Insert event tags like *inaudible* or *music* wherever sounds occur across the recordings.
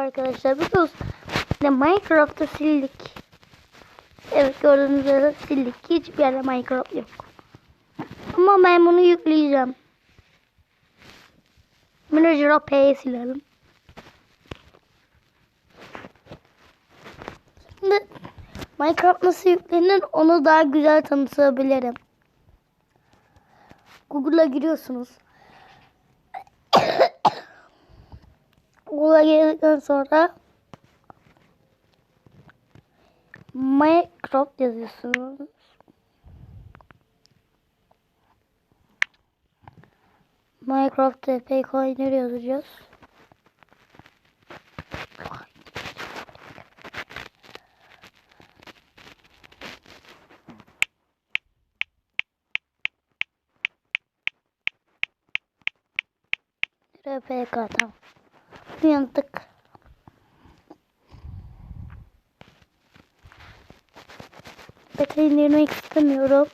arkadaşlar. Biliyoruz. İşte Minecraft'ı sildik. Evet gördüğünüz üzere sildik. Hiçbir yerde Minecraft yok. Ama ben bunu yükleyeceğim. Manager P'yi silelim. Şimdi Minecraft nasıl yüklenir onu daha güzel tanıtabilirim. Google'a giriyorsunuz. Google'a girdikten sonra Minecraft yazıyorsunuz. Minecraft TP coin'leri yazacağız. RPK tamam. Uyandık. Beta indirmek istemiyorum.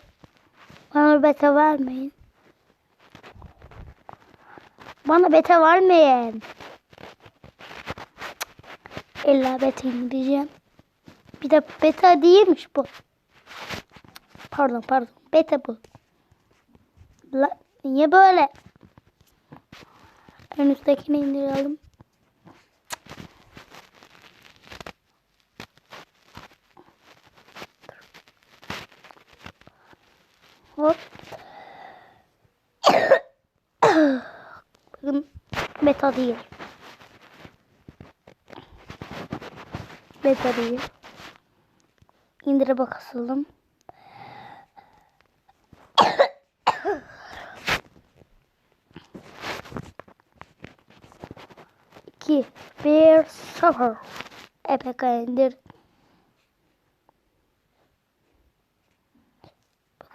Bana beta vermeyin. Bana beta vermeyin. İlla beta indireceğim. Bir de beta değilmiş bu. Pardon pardon. Beta bu. La, niye böyle? En üsttekini indirelim. Hop. Bakın beta değil. Beta değil. İndire bakalım. İki, bir, sıfır. EPK indir.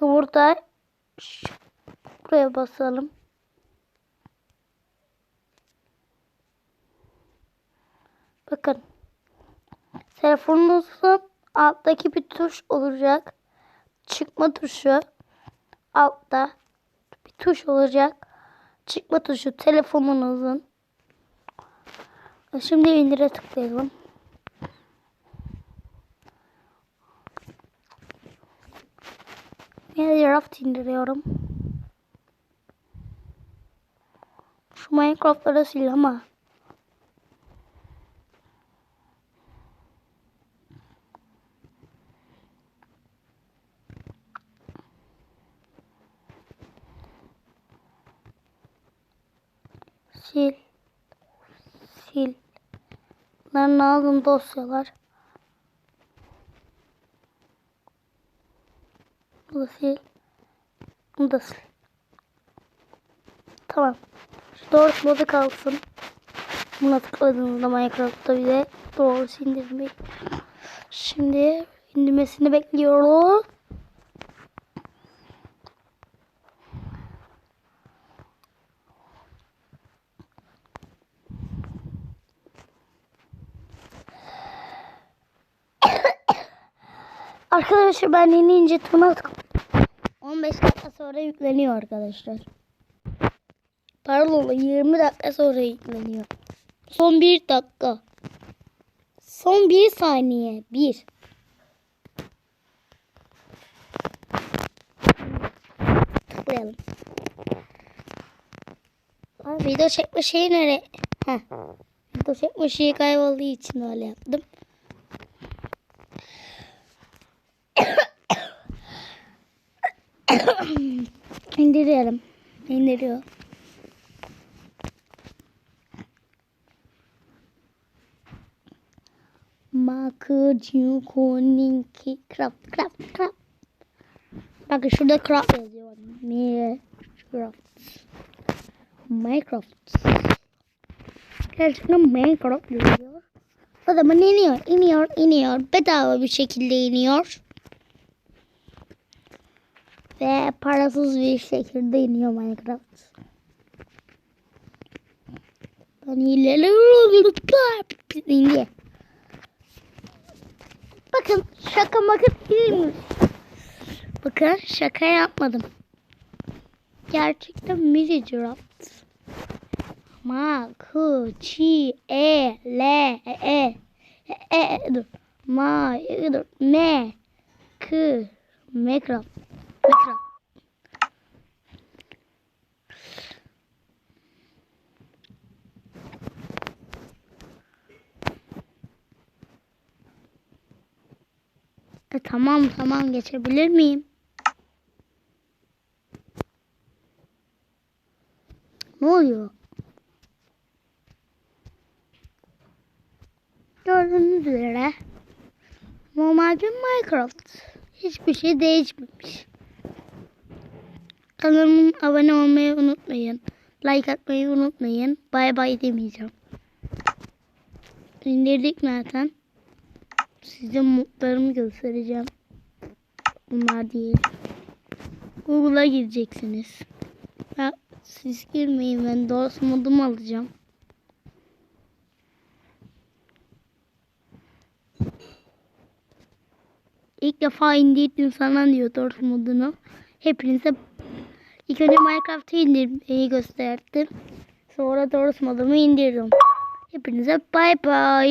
Bakın burada buraya basalım. Bakın. Telefonunuzun alttaki bir tuş olacak. Çıkma tuşu. Altta bir tuş olacak. Çıkma tuşu telefonunuzun. Şimdi indire tıklayalım. Minecraft indiriyorum. Şu Minecraft'ları sil ama. Sil. Sil. Bunların lazım dosyalar. Bunu sil. Bunu. Tamam. Şu doğru modu kalsın. Buna tıkladığınızda Minecraft'ta bir de doğru indirmeyi. Şimdi indirmesini bekliyoruz. Arkadaşlar ben yeni ince tuna tıkladım. 15 dakika sonra yükleniyor arkadaşlar. Pardon 20 dakika sonra yükleniyor. Son 1 dakika. Son 1 saniye. 1. Tıklayalım. Abi video çekme şeyi nereye? Video çekme şeyi kaybolduğu için öyle yaptım. *laughs* İndiriyorum. İndiriyor. Makıcı koninki craft craft craft. Bakın şurada craft yazıyor. Minecraft. Minecraft. Gerçekten Minecraft yazıyor. O zaman iniyor, iniyor, iniyor. Bedava bir şekilde iniyor. Ve parasız bir şekilde iniyor Minecraft. Ben. İndi. Bakın şaka makın değil mi? Bakın şaka yapmadım. Gerçekten Minecraft. Ma, ku, çi, e, le, e, e, e, e, dur. Ma, e, dur. Me, kı, mekrop, mekrop. E, tamam tamam geçebilir miyim? Ne oluyor? Gördüğünüz üzere normal bir Minecraft. Hiçbir şey değişmemiş. Kanalıma abone olmayı unutmayın. Like atmayı unutmayın. Bay bay demeyeceğim. İndirdik zaten. Size mutlarımı göstereceğim. Bunlar değil. Google'a gireceksiniz. Ya, siz girmeyin ben dost modumu alacağım. İlk defa indirdim sana diyor dost modunu. Hepinize ilk önce Minecraft'ı indirmeyi gösterdim. Sonra dost modumu indirdim. Hepinize bay bay.